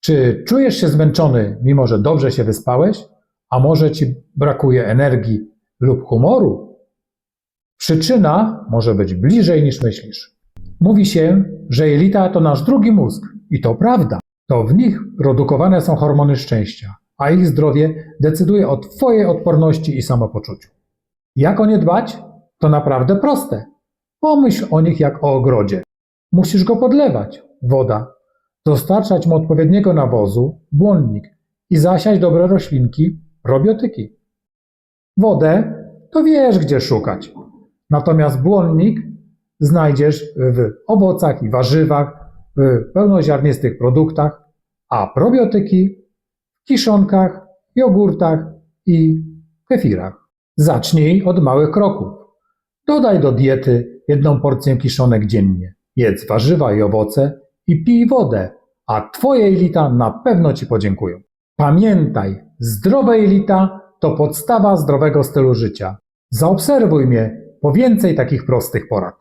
Czy czujesz się zmęczony, mimo że dobrze się wyspałeś? A może ci brakuje energii lub humoru? Przyczyna może być bliżej niż myślisz. Mówi się, że jelita to nasz drugi mózg i to prawda. To w nich produkowane są hormony szczęścia, a ich zdrowie decyduje o Twojej odporności i samopoczuciu. Jak o nie dbać? To naprawdę proste. Pomyśl o nich jak o ogrodzie. Musisz go podlewać, woda, dostarczać mu odpowiedniego nawozu, błonnik i zasiać dobre roślinki, probiotyki. Wodę to wiesz gdzie szukać. Natomiast błonnik znajdziesz w owocach i warzywach, w pełnoziarnistych produktach, a probiotyki w kiszonkach, jogurtach i kefirach. Zacznij od małych kroków. Dodaj do diety jedną porcję kiszonek dziennie. Jedz warzywa i owoce i pij wodę, a Twoje jelita na pewno Ci podziękują. Pamiętaj, zdrowe jelita to podstawa zdrowego stylu życia. Zaobserwuj mnie po więcej takich prostych porad.